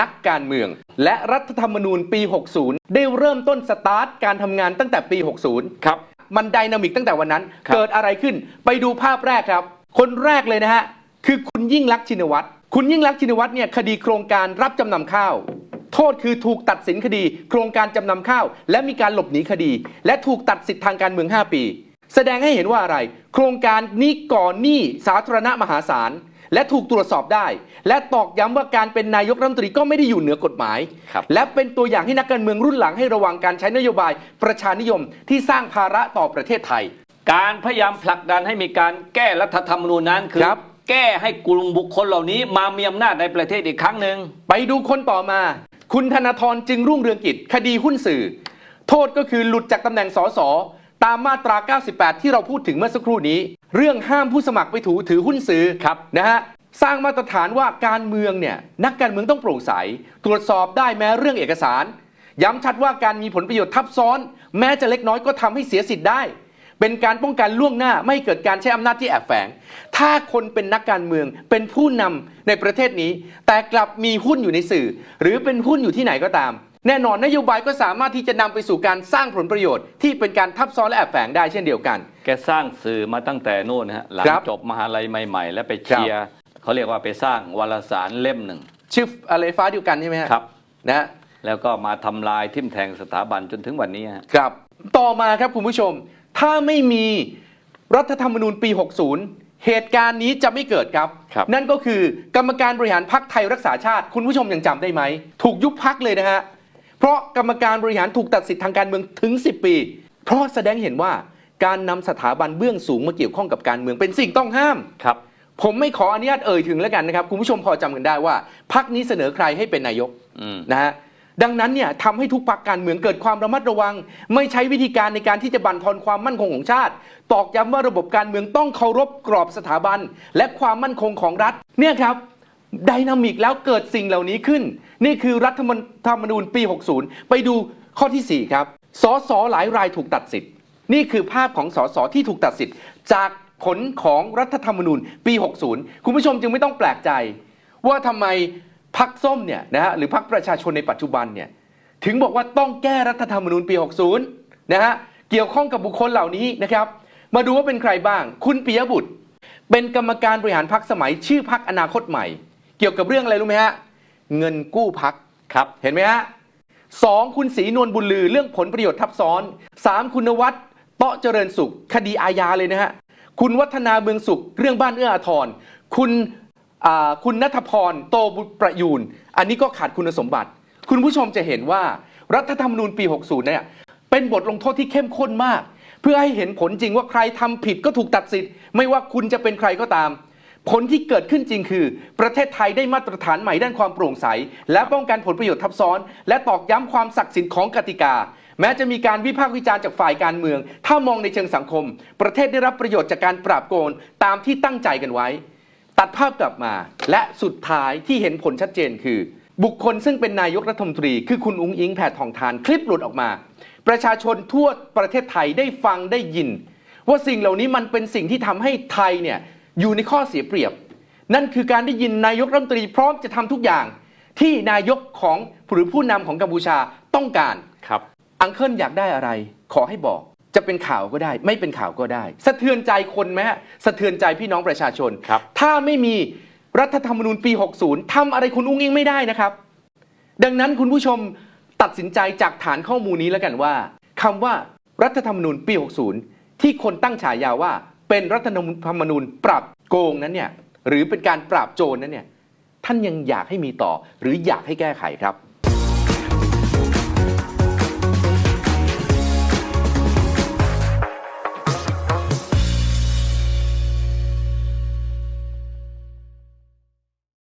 นักการเมือง และรัฐธรรมนูญปี 60 ได้เริ่มต้นสตาร์ทการทำงานตั้งแต่ปี 60 ครับ มันไดนามิกตั้งแต่วันนั้นครับเกิดอะไรขึ้น ไปดูภาพแรกครับ คนแรกเลยนะฮะ คือคุณยิ่งลักษณ์ชินวัตร คุณยิ่งลักษณ์ชินวัตรเนี่ยคดีโครงการรับจำนำข้าว โทษคือถูกตัดสินคดี โครงการจำนำข้าว และมีการหลบหนีคดี และถูกตัดสิทธิทางการเมือง 5 ปี แสดงให้เห็นว่าอะไร โครงการนี้ก่อนหนี้สาธารณะมหาศาล และถูกตรวจสอบได้ และตอกย้ำว่าการเป็นนายกรัฐมนตรีก็ไม่ได้อยู่เหนือกฎหมายครับและเป็นตัวอย่างให้นักการเมืองรุ่นหลังให้ระวังการใช้นโยบายประชานิยมที่สร้างภาระต่อประเทศไทย การพยายามผลักดันให้มีการแก้รัฐธรรมนูญนั้นคือครับแก้ให้กลุ่มบุคคลเหล่านี้มามีอำนาจในประเทศอีกครั้งหนึ่งไปดูคนต่อมา คุณธนาธรจึงรุ่งเรืองกิจคดีหุ้นสื่อ โทษก็คือหลุดจากตำแหน่งสส ตามมาตรา 98 ที่เราพูดถึงเมื่อสักครู่นี้ เรื่องห้ามผู้สมัครไปถูถือหุ้นสื่อครับนะฮะสร้างมาตรฐานว่าการเมืองเนี่ยนักการเมืองต้องโปร่งใส ตรวจสอบได้แม้เรื่องเอกสาร ย้ำชัดว่าการมีผลประโยชน์ทับซ้อน แม้จะเล็กน้อยก็ทำให้เสียสิทธิ์ได้ เป็นการป้องกันล่วงหน้าไม่ให้เกิดการใช้อำนาจที่แอบแฝง ถ้าคนเป็นนักการเมืองเป็นผู้นำในประเทศนี้ แต่กลับมีหุ้นอยู่ในสื่อ หรือเป็นหุ้นอยู่ที่ไหนก็ตาม แน่นอนนโยบายก็สามารถที่จะนำไปสู่การสร้างผลประโยชน์ที่เป็นการทับซ้อนและแอบแฝงได้เช่นเดียวกัน แกสร้างสื่อมาตั้งแต่โน่นนะฮะหลังครับจบมหาลัยใหม่ ๆ แล้วไปเชียร์เขาเรียกว่าไปสร้างวารสารเล่มหนึ่งชื่ออะไรฟ้าเดียวกันใช่ไหมฮะครับนะแล้วก็มาทำลายทิ่มแทงสถาบันจนถึงวันนี้ฮะครับ ต่อมาครับคุณผู้ชม ถ้าไม่มีรัฐธรรมนูญปี 60 เหตุการณ์นี้จะไม่เกิดครับครับนั่นก็คือกรรมการบริหารพักไทยรักษาชาติ คุณผู้ชมยังจำได้ไหม ถูกยุบพักเลยนะฮะ เพราะกรรมการบริหารถูกตัดสิทธิ์ทางการเมืองถึง 10 ปี เพราะแสดงเห็นว่าการนำสถาบันเบื้องสูงมาเกี่ยวข้องกับการเมืองเป็นสิ่งต้องห้ามครับผมไม่ขออนุญาตเอ่ยถึงแล้วกันนะครับ คุณผู้ชมพอจำกันได้ว่าพักนี้เสนอใครให้เป็นนายกอืมนะฮะดังนั้นเนี่ยทำให้ทุกพักการเมืองเกิดความระมัดระวัง ไม่ใช้วิธีการในการที่จะบั่นทอนความมั่นคงของชาติ ตอกย้ำว่าระบบการเมืองต้องเคารพกรอบสถาบัน และความมั่นคงของรัฐ เนี่ยครับ ไดนามิกแล้วเกิดสิ่งเหล่านี้ขึ้น นี่คือรัฐธรรมนูญปี 60 ไปดูข้อทีสี่ 4 ครับสสหลายรายถูกตัดสิทธิ์ นี่คือภาพของสสที่ถูกตัดสิทธิ์ จากผลของรัฐธรรมนูญปี 60 คุณผู้ชมจึงไม่ต้องแปลกใจ ว่าทำไมพักส้มเนี่ยนะฮะหรือพักประชาชนในปัจจุบันเนี่ยถึงบอกว่าต้องแก้รัฐธรรมนูญปี 60 นะฮะเกี่ยวข้องกับบุคคลเหล่านี้นะครับ มาดูว่าเป็นใครบ้าง คุณปิยบุตร เป็นกรรมการบริหารพักสมัยชื่อพักอนาคตใหม่ เกี่ยวกับเรื่องอะไรรู้ไหมฮะ เงินกู้พักครับ เห็นไหมฮะสองคุณศรีนวลบุญลือเรื่องผลประโยชน์ทับซ้อนสามคุณนวัดเตาะเจริญสุข คดีอาญาเลยนะฮะ คุณวัฒนาเมืองสุข เรื่องบ้านเอื้ออาทร คุณอ่าคุณนัทพรโตบุตรประยูน อันนี้ก็ขาดคุณสมบัติ คุณผู้ชมจะเห็นว่ารัฐธรรมนูญปี 60 เนี่ย เป็นบทลงโทษที่เข้มข้นมาก เพื่อให้เห็นผลจริงว่าใครทำผิดก็ถูกตัดสิทธิ์ ไม่ว่าคุณจะเป็นใครก็ตาม ผลที่เกิดขึ้นจริงคือ ประเทศไทยได้มาตรฐานใหม่ด้านความโปร่งใส และป้องกันผลประโยชน์ทับซ้อน และตอกย้ำความศักดิ์สิทธิ์ของกติกา แม้จะมีการวิพากษ์วิจารณ์จากฝ่ายการเมือง ถ้ามองในเชิงสังคม ประเทศได้รับประโยชน์จากการปราบโกงตามที่ตั้งใจกันไว้ ตัดภาพกลับมา และสุดท้ายที่เห็นผลชัดเจนคือ บุคคลซึ่งเป็นนายกรัฐมนตรี คือคุณอุ้งอิงแพทองทานคลิปหลุดออกมา ประชาชนทั่วประเทศไทยได้ฟังได้ยิน ว่าสิ่งเหล่านี้มันเป็นสิ่งที่ทำให้ไทยเนี่ย อยู่ในข้อเสียเปรียบ นั่นคือการได้ยินนายกรัฐมนตรีพร้อมจะทำทุกอย่าง ที่นายกของหรือผู้นำของกัมพูชาต้องการครับ อังเคิลอยากได้อะไร ขอให้บอกจะเป็นข่าวก็ได้ ไม่เป็นข่าวก็ได้ สะเทือนใจคนไหมฮะสะเทือนใจพี่น้องประชาชนครับถ้าไม่มีรัฐธรรมนูญปี 60ทำอะไรคุณอุ้งอิงไม่ได้นะครับ ดังนั้นคุณผู้ชมตัดสินใจจากฐานข้อมูลนี้แล้วกันว่าคำว่ารัฐธรรมนูญปี 60 ที่คนตั้งฉายาว่า เป็นรัฐธรรมนูญปรับโกงนั้นเนี่ยหรือเป็นการปราบโจรนั้นเนี่ยท่านยังอยากให้มีต่อหรืออยากให้แก้ไขครับ